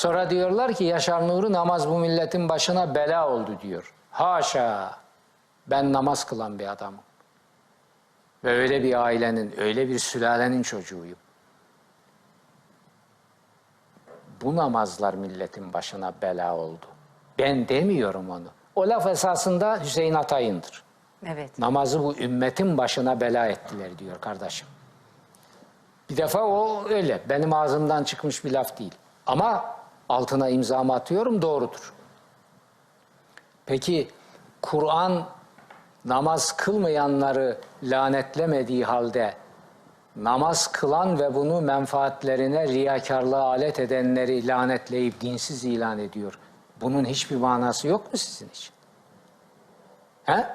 Sonra diyorlar ki Yaşar Nuri namaz bu milletin başına bela oldu diyor. Haşa. Ben namaz kılan bir adamım. Ve öyle bir ailenin, öyle bir sülalenin çocuğuyum. Bu namazlar milletin başına bela oldu. Ben demiyorum onu. O laf esasında Hüseyin Atay'ındır. Evet. Namazı bu ümmetin başına bela ettiler diyor kardeşim. Bir defa o öyle. Benim ağzımdan çıkmış bir laf değil. Ama altına imzamı atıyorum doğrudur. Peki Kur'an namaz kılmayanları lanetlemediği halde namaz kılan ve bunu menfaatlerine riyakarlığa alet edenleri lanetleyip dinsiz ilan ediyor. Bunun hiçbir manası yok mu sizin için? He?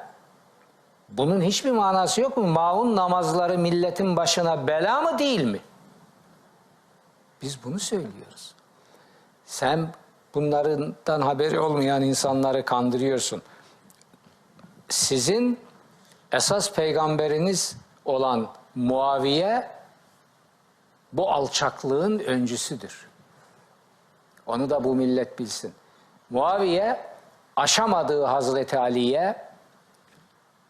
Bunun hiçbir manası yok mu? Maun namazları milletin başına bela mı değil mi? Biz bunu söylüyoruz. Sen bunlardan haberi olmayan insanları kandırıyorsun. Sizin esas peygamberiniz olan Muaviye bu alçaklığın öncüsüdür. Onu da bu millet bilsin. Muaviye aşamadığı Hazreti Ali'ye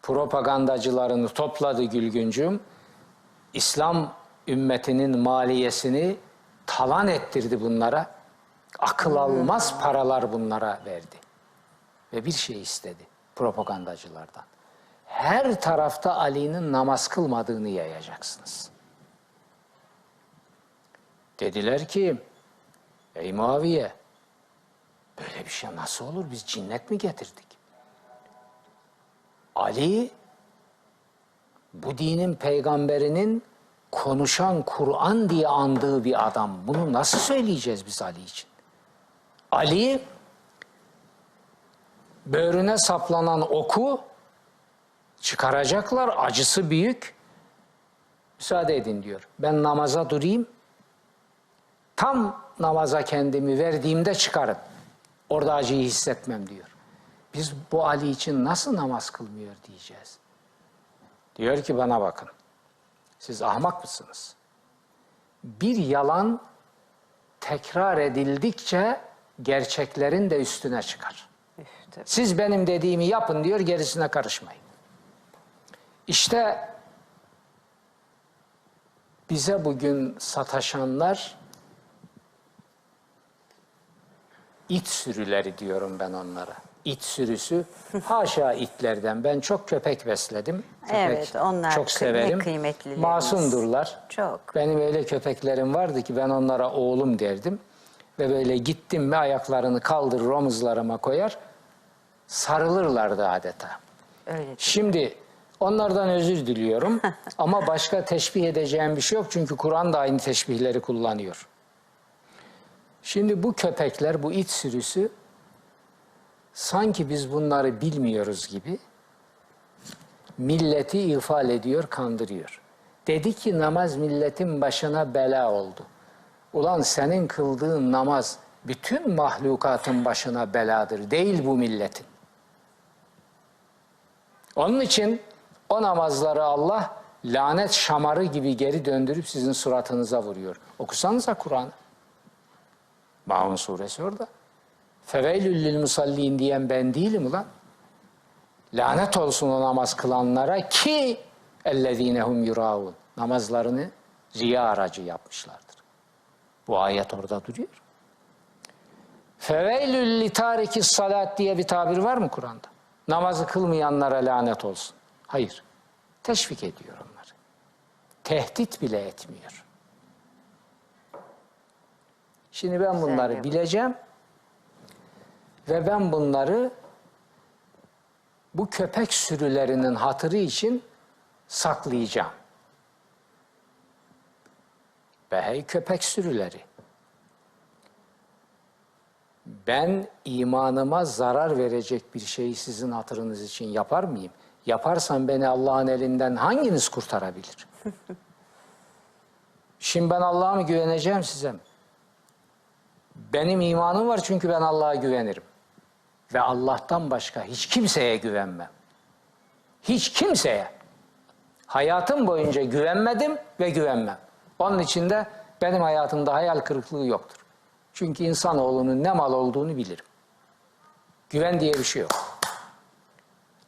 propagandacılarını topladı Gülgüncüm. İslam ümmetinin maliyesini talan ettirdi bunlara. Akıl almaz paralar bunlara verdi. Ve bir şey istedi propagandacılardan. Her tarafta Ali'nin namaz kılmadığını yayacaksınız. Dediler ki, ey Muaviye, böyle bir şey nasıl olur? Biz cinnet mi getirdik? Ali bu dinin peygamberinin konuşan Kur'an diye andığı bir adam. Bunu nasıl söyleyeceğiz biz Ali için? Ali böğrüne saplanan oku çıkaracaklar. Acısı büyük. Müsaade edin diyor. Ben namaza durayım. Tam namaza kendimi verdiğimde çıkarım. Orada acıyı hissetmem diyor. Biz bu Ali için nasıl namaz kılmıyor diyeceğiz. Diyor ki bana bakın. Siz ahmak mısınız? Bir yalan tekrar edildikçe gerçeklerin de üstüne çıkar. Tabii. Siz benim dediğimi yapın diyor gerisine karışmayın. İşte bize bugün sataşanlar it sürüleri diyorum ben onlara. İt sürüsü. Haşa itlerden. Ben çok köpek besledim. Köpek Evet, onlar çok severim. Masumdurlar. Çok. Benim öyle köpeklerim vardı ki ben onlara oğlum derdim. Ve böyle gittim mi ayaklarını kaldırır omuzlarıma koyar. Sarılırlardı adeta. Öyle. Şimdi onlardan özür diliyorum ama başka teşbih edeceğim bir şey yok çünkü Kur'an da aynı teşbihleri kullanıyor. Şimdi bu köpekler, bu it sürüsü sanki biz bunları bilmiyoruz gibi milleti ifade ediyor, kandırıyor. Dedi ki namaz milletin başına bela oldu. Ulan senin kıldığın namaz bütün mahlukatın başına beladır. Değil bu milletin. Onun için o namazları Allah lanet şamarı gibi geri döndürüp sizin suratınıza vuruyor. Okusanıza Kur'an'ı. Maun suresi orada. Feveylül lil musallin diyen ben değilim ulan. Lanet olsun o namaz kılanlara ki ellezinehum yuraun. Namazlarını riya aracı yapmışlardır. Bu ayet orada duruyor. Feveylül li tariki salat diye bir tabir var mı Kur'an'da? Namazı kılmayanlara lanet olsun. Hayır. Teşvik ediyor onları. Tehdit bile etmiyor. Şimdi ben bunları bileceğim ve ben bunları bu köpek sürülerinin hatırı için saklayacağım. Ve hey köpek sürüleri. Ben imanıma zarar verecek bir şeyi sizin hatırınız için yapar mıyım? Yaparsam beni Allah'ın elinden hanginiz kurtarabilir? Şimdi ben Allah'a mı güveneceğim size mi? Benim imanım var çünkü ben Allah'a güvenirim. Ve Allah'tan başka hiç kimseye güvenmem. Hiç kimseye. Hayatım boyunca güvenmedim ve güvenmem. Onun için de benim hayatımda hayal kırıklığı yoktur. Çünkü insanoğlunun ne mal olduğunu bilirim. Güven diye bir şey yok.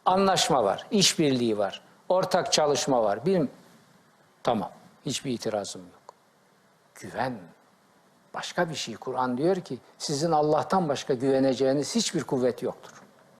Anlaşma var, işbirliği var, ortak çalışma var. Bilim tamam. Hiçbir itirazım yok. Güven başka bir şey. Kur'an diyor ki sizin Allah'tan başka güveneceğiniz hiçbir kuvvet yoktur.